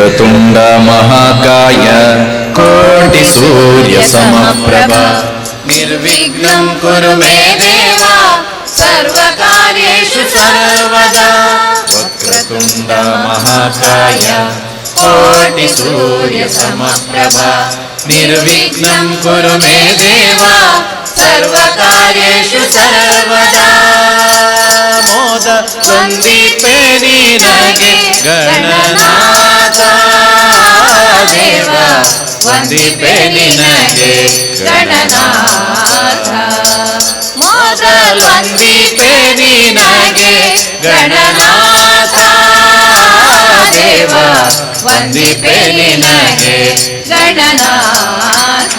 वक्रतुण्ड महाकाय कोटिसूर्यसमप्रभ निर्विघ्नं कुरु मे देव सर्वकार्येषु सर्वदा वक्रतुण्ड महाकाय कोटिसूर्यसमप्रभ निर्विघ्नं कुरु मे देव सर्वकार्येषु सर्वदा मोद सन्दीपे नीनगे गण ವಂದಿಪೆ ನಿನಗೆ ಗಣನಾಥ. ಮೊದಲೊಂದಿಪೆ ನಿನಗೆ ಗಣನಾಥ. ದೇವ ವಂದಿಪೆ ನಿನಗೆ ಗಣನಾಥ.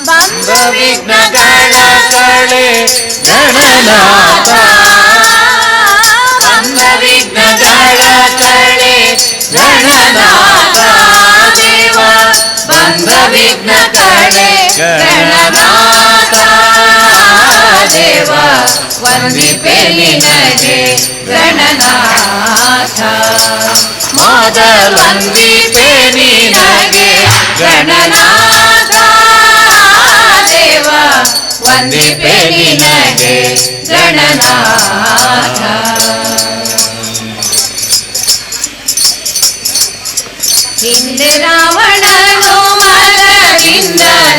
ಬಂದ ವಿಘ್ನಗಳ ಕಳೆ ಗಣನಾಥ. ಗಣನಾಥ ದೇವ ವಂದಿಪೆ ನಿನಗೆ ಗಣನಾಥ ಮೊದಲೊಂದಿಪೆ ನಿನಗೆ ಗಣನಾಥ ದೇವ ವಂದಿಪೆ ನಿನಗೆ ಗಣನಾಥ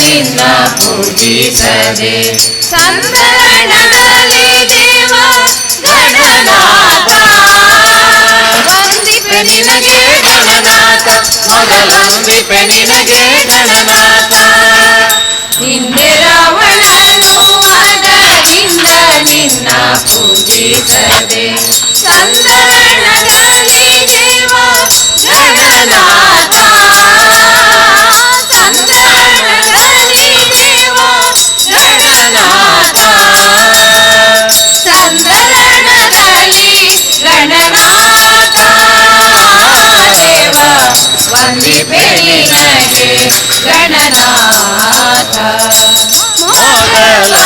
ನಿನ್ನ ಪೂಜಿಸದೆ ಸಂದರಣದಲ್ಲಿ ದೇವ ಗಣನಾಥ ವಂದಿಪೆ ನಿನಗೆ ಗಣನಾಥ ಮೊದಲೊಂದಿಪೆ ನಿನಗೆ ಗಣನಾಥ ಹಿಂದೆ ರಾವಣನು ಮರದಿಂದ ನಿನ್ನ ಪೂಜಿಸದೆ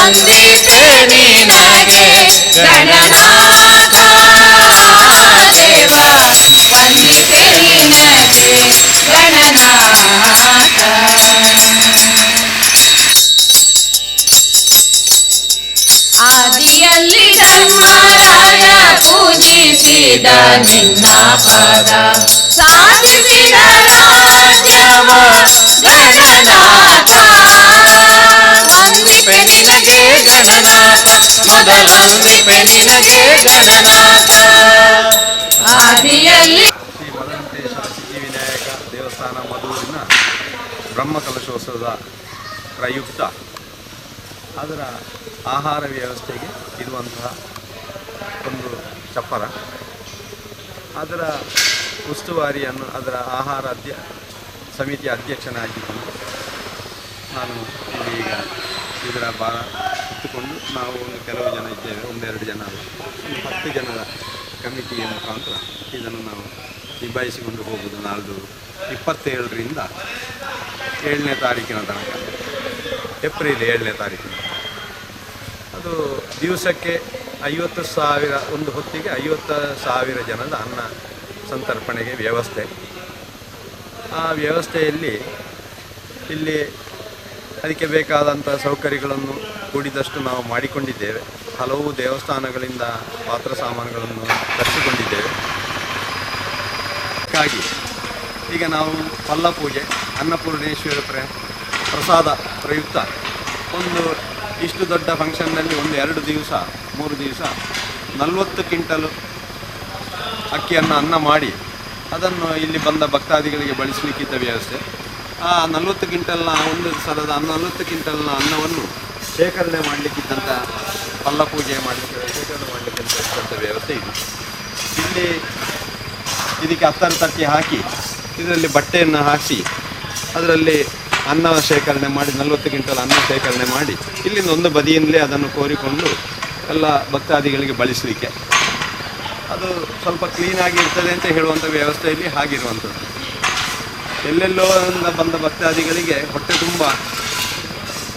ಮೊದಲೊಂದಿಪೆ ನಿನಗೆ ಗಣನಾಥ ದೇವ ವಂದಿಪೆ ನಿನಗೆ ಗಣನಾಥ ಆದಿಯಲ್ಲಿ ಧರ್ಮರಾಯ ಪೂಜಿಸಿದ ನಿನ್ನ ಪದ ಸಾಧಿಸಿದ ರಾಜ್ಯವ ದೇವಸ್ಥಾನ ಬ್ರಹ್ಮ ಬ್ರಹ್ಮಕಲಶೋತ್ಸವದ ಪ್ರಯುಕ್ತ. ಅದರ ಆಹಾರ ವ್ಯವಸ್ಥೆಗೆ ಇರುವಂತಹ ಒಂದು ಚಪ್ಪರ. ಅದರ ಉಸ್ತುವಾರಿಯನ್ನು ಅದರ ಆಹಾರ ಅಧ್ಯ ಸಮಿತಿಯ ಅಧ್ಯಕ್ಷನಾಗಿದ್ದು ನಾನು ಈಗ ಇದರ ಭಾರ ಇಟ್ಟುಕೊಂಡು ನಾವು ಒಂದು ಕೆಲವು ಜನ ಇದ್ದೇವೆ, ಒಂದೆರಡು ಜನ ಒಂದು ಹತ್ತು ಜನರ ಕಮಿಟಿಯ ಮುಖಾಂತರ ಇದನ್ನು ನಾವು ನಿಭಾಯಿಸಿಕೊಂಡು ಹೋಗುವುದು ನಾಲ್ದು ಇಪ್ಪತ್ತೇಳರಿಂದ ಏಳನೇ ತಾರೀಕಿನ ತನಕ. ಏಪ್ರಿಲ್ ಏಳನೇ ತಾರೀಕಿನ ಅದು ದಿವಸಕ್ಕೆ ಐವತ್ತು ಸಾವಿರ, ಒಂದು ಹೊತ್ತಿಗೆ ಐವತ್ತು ಸಾವಿರ ಜನದ ಅನ್ನ ಸಂತರ್ಪಣೆಗೆ ವ್ಯವಸ್ಥೆ. ಆ ವ್ಯವಸ್ಥೆಯಲ್ಲಿ ಇಲ್ಲಿ ಅದಕ್ಕೆ ಬೇಕಾದಂಥ ಸೌಕರ್ಯಗಳನ್ನು ಕೂಡಿದಷ್ಟು ನಾವು ಮಾಡಿಕೊಂಡಿದ್ದೇವೆ. ಹಲವು ದೇವಸ್ಥಾನಗಳಿಂದ ಪಾತ್ರ ಸಾಮಾನುಗಳನ್ನು ತರಿಸಿಕೊಂಡಿದ್ದೇವೆ. ಹಾಗಾಗಿ ಈಗ ನಾವು ಪಲ್ಲ ಪೂಜೆ ಅನ್ನಪೂರ್ಣೇಶ್ವರ ಪ್ರ, ಪ್ರಸಾದ ಪ್ರಯುಕ್ತ ಒಂದು ಇಷ್ಟು ದೊಡ್ಡ ಫಂಕ್ಷನ್ನಲ್ಲಿ ಒಂದು ಎರಡು ದಿವಸ, ಮೂರು ದಿವಸ ನಲವತ್ತು ಕ್ವಿಂಟಲು ಅಕ್ಕಿಯನ್ನು ಅನ್ನ ಮಾಡಿ ಅದನ್ನು ಇಲ್ಲಿ ಬಂದ ಭಕ್ತಾದಿಗಳಿಗೆ ಬಳಸಲಿಕ್ಕಿದ್ದ ವ್ಯವಸ್ಥೆ. ಆ ನಲವತ್ತು ಕ್ವಿಂಟಲ್ನ ಒಂದು ಸಲದ ನಲವತ್ತು ಕ್ವಿಂಟಲ್ನ ಅನ್ನವನ್ನು ಶೇಖರಣೆ ಮಾಡಲಿಕ್ಕಿದ್ದಂಥ ಪಲ್ಲ ಪೂಜೆ ಮಾಡಲಿಕ್ಕೆ ಶೇಖರಣೆ ಮಾಡಲಿಕ್ಕೆ ವ್ಯವಸ್ಥೆ ಇದೆ. ಇಲ್ಲಿ ಇದಕ್ಕೆ ಹತ್ತಾರು ತಟ್ಟಿ ಹಾಕಿ, ಇದರಲ್ಲಿ ಬಟ್ಟೆಯನ್ನು ಹಾಕಿ, ಅದರಲ್ಲಿ ಅನ್ನ ಶೇಖರಣೆ ಮಾಡಿ, ನಲವತ್ತು ಕ್ವಿಂಟಲ್ ಅನ್ನ ಶೇಖರಣೆ ಮಾಡಿ, ಇಲ್ಲಿಂದ ಒಂದು ಬದಿಯಿಂದಲೇ ಅದನ್ನು ಕೋರಿಕೊಂಡು ಎಲ್ಲ ಭಕ್ತಾದಿಗಳಿಗೆ ಬಳಸಲಿಕ್ಕೆ. ಅದು ಸ್ವಲ್ಪ ಕ್ಲೀನಾಗಿ ಇರ್ತದೆ ಅಂತ ಹೇಳುವಂಥ ವ್ಯವಸ್ಥೆಯಲ್ಲಿ ಹಾಗಿರುವಂಥದ್ದು. ಎಲ್ಲೆಲ್ಲೋ ಬಂದ ಭಕ್ತಾದಿಗಳಿಗೆ ಹೊಟ್ಟೆ ತುಂಬ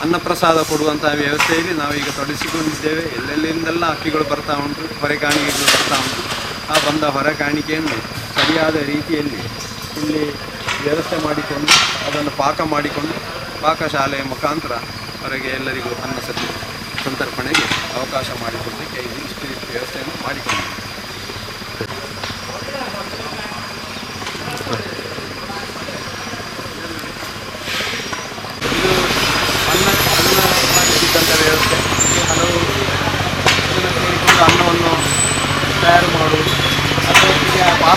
ಅನ್ನಪ್ರಸಾದ ಕೊಡುವಂಥ ವ್ಯವಸ್ಥೆಯಲ್ಲಿ ನಾವೀಗ ತೊಡಗಿಸಿಕೊಂಡಿದ್ದೇವೆ. ಎಲ್ಲೆಲ್ಲಿಂದೆಲ್ಲ ಅಕ್ಕಿಗಳು ಬರ್ತಾ ಉಂಟು, ಹೊರೆ ಕಾಣಿಕೆಗಳು ಬರ್ತಾ ಉಂಟು, ಆ ಬಂದ ಹೊರ ಕಾಣಿಕೆಯನ್ನು ಸರಿಯಾದ ರೀತಿಯಲ್ಲಿ ಇಲ್ಲಿ ವ್ಯವಸ್ಥೆ ಮಾಡಿಕೊಂಡು, ಅದನ್ನು ಪಾಕ ಮಾಡಿಕೊಂಡು ಪಾಕಶಾಲೆಯ ಮುಖಾಂತರ ಹೊರಗೆ ಎಲ್ಲರಿಗೂ ಅನ್ನ ಸಂತರ್ಪಣೆಗೆ ಅವಕಾಶ ಮಾಡಿಕೊಡಲಿಕ್ಕೆ ಇಷ್ಟು ವ್ಯವಸ್ಥೆಯನ್ನು ಮಾಡಿಕೊಂಡಿದೆ ಇದು ಅನ್ನ ಅನ್ನ ಮಾಡಲಿಕ್ಕಿದ್ದಂಥ ವ್ಯವಸ್ಥೆ ಇಲ್ಲಿ ಹಲವು ಇದನ್ನು ಸೇರಿಕೊಂಡು ಅನ್ನವನ್ನು ತಯಾರು ಮಾಡುವುದು ಅದರೊಟ್ಟಿಗೆ ಆ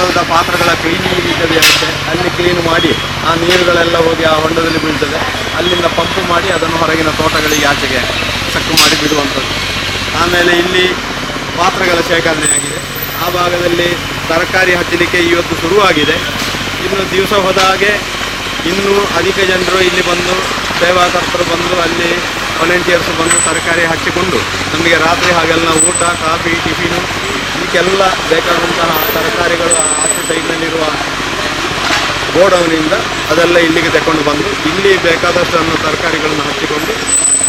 ದೊಡ್ಡ ಪಾತ್ರಗಳ ಕ್ಲೀನಿಂಗ್ ಇದ್ದದೆ ಇರುತ್ತೆ ಅಲ್ಲಿ ಕ್ಲೀನ್ ಮಾಡಿ ಆ ನೀರುಗಳೆಲ್ಲ ಹೋಗಿ ಆ ಹೊಂಡದಲ್ಲಿ ಬೀಳ್ತದೆ. ಅಲ್ಲಿಂದ ಪಂಪ್ ಮಾಡಿ ಅದನ್ನು ಹೊರಗಿನ ತೋಟಗಳಿಗೆ ಆಚೆಗೆ ಸಕ್ಕು ಮಾಡಿ ಬಿಡುವಂಥದ್ದು. ಆಮೇಲೆ ಇಲ್ಲಿ ಪಾತ್ರಗಳ ಶೇಖರಣೆ ಆಗಿದೆ. ಆ ಭಾಗದಲ್ಲಿ ತರಕಾರಿ ಹಚ್ಚಲಿಕ್ಕೆ ಇವತ್ತು ಶುರುವಾಗಿದೆ. ಇನ್ನು ದಿವಸ ಹೋದ ಹಾಗೆ ಇನ್ನೂ ಅಧಿಕ ಜನರು ಇಲ್ಲಿ ಬಂದು ಸೇವಾಕರ್ತರು ಬಂದು ಅಲ್ಲಿ ವಾಲಂಟಿಯರ್ಸ್ ಬಂದು ತರಕಾರಿ ಹಚ್ಚಿಕೊಂಡು, ನಮಗೆ ರಾತ್ರಿ ಹಾಗೆಲ್ಲ ಊಟ, ಕಾಫಿ, ಟಿಫಿನು, ಇದಕ್ಕೆಲ್ಲ ಬೇಕಾದಂತಹ ತರಕಾರಿಗಳು ಆಚೆ ಸೈಡ್ನಲ್ಲಿರುವ ಗೋಡೌನಿಂದ ಅದೆಲ್ಲ ಇಲ್ಲಿಗೆ ತಗೊಂಡು ಬಂದು, ಇಲ್ಲಿ ಬೇಕಾದಷ್ಟನ್ನು ತರಕಾರಿಗಳನ್ನು ಹಚ್ಚಿಕೊಂಡು,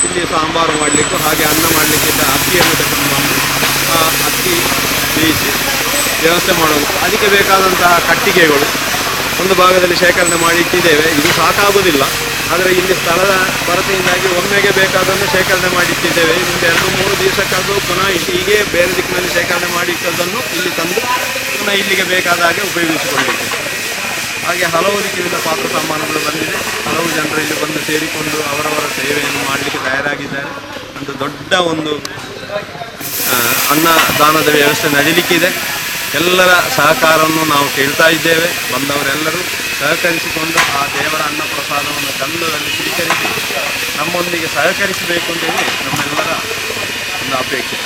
ಇಲ್ಲಿ ಸಾಂಬಾರು ಮಾಡಲಿಕ್ಕೂ, ಹಾಗೆ ಅನ್ನ ಮಾಡಲಿಕ್ಕಿದ್ದ ಅಕ್ಕಿಯನ್ನು ತಗೊಂಡು ಬಂದು, ಆ ಅಕ್ಕಿ ಬೇಯಿಸಿ ವ್ಯವಸ್ಥೆ ಮಾಡೋದು. ಅದಕ್ಕೆ ಬೇಕಾದಂತಹ ಕಟ್ಟಿಗೆಗಳು, ಒಂದು ಭಾಗದಲ್ಲಿ ಶೇಖರಣೆ ಮಾಡಿ ಇಟ್ಟಿದ್ದೇವೆ. ಇದು ಸಾಕಾಗುವುದಿಲ್ಲ ಆದರೆ ಇಲ್ಲಿ ಸ್ಥಳದ ಕೊರತೆಯಿಂದಾಗಿ ಒಮ್ಮೆಗೆ ಬೇಕಾದನ್ನು ಶೇಖರಣೆ ಮಾಡಿಟ್ಟಿದ್ದೇವೆ. ಮುಂದೆ ಎರಡು ಮೂರು ದಿವಸಕ್ಕಾದರೂ ಪುನಃ ಹೀಗೆ ಬೇರೆ ದಿಕ್ಕಿನಲ್ಲಿ ಶೇಖರಣೆ ಮಾಡಿಟ್ಟದನ್ನು ಇಲ್ಲಿ ತಂದು ಪುನಃ ಇಲ್ಲಿಗೆ ಬೇಕಾದ ಹಾಗೆ ಉಪಯೋಗಿಸಿಕೊಳ್ಳಲಿಕ್ಕೆ ಹಾಗೆ ಹಲವು ದಿಕ್ಕಿನಿಂದ ಪಾತ್ರ ಸಾಮಾನುಗಳು ಬಂದಿದೆ. ಹಲವು ಜನರು ಇಲ್ಲಿ ಬಂದು ಸೇರಿಕೊಂಡು ಅವರವರ ಸೇವೆಯನ್ನು ಮಾಡಲಿಕ್ಕೆ ತಯಾರಾಗಿದ್ದಾರೆ. ಒಂದು ದೊಡ್ಡ ಒಂದು ಅನ್ನದಾನದ ವ್ಯವಸ್ಥೆ ನಡೀಲಿಕ್ಕಿದೆ. ಎಲ್ಲರ ಸಹಕಾರವನ್ನು ನಾವು ಕೇಳ್ತಾ ಇದ್ದೇವೆ. ಬಂದವರೆಲ್ಲರೂ ಸಹಕರಿಸಿಕೊಂಡು ಆ ದೇವರ ಅನ್ನ ಪ್ರಸಾದವನ್ನು ಚಂದದಲ್ಲಿ ಸ್ವೀಕರಿಸಿ ನಮ್ಮೊಂದಿಗೆ ಸಹಕರಿಸಬೇಕು ಅಂತೇಳಿ ನಮ್ಮೆಲ್ಲರ ಒಂದು ಅಪೇಕ್ಷೆ.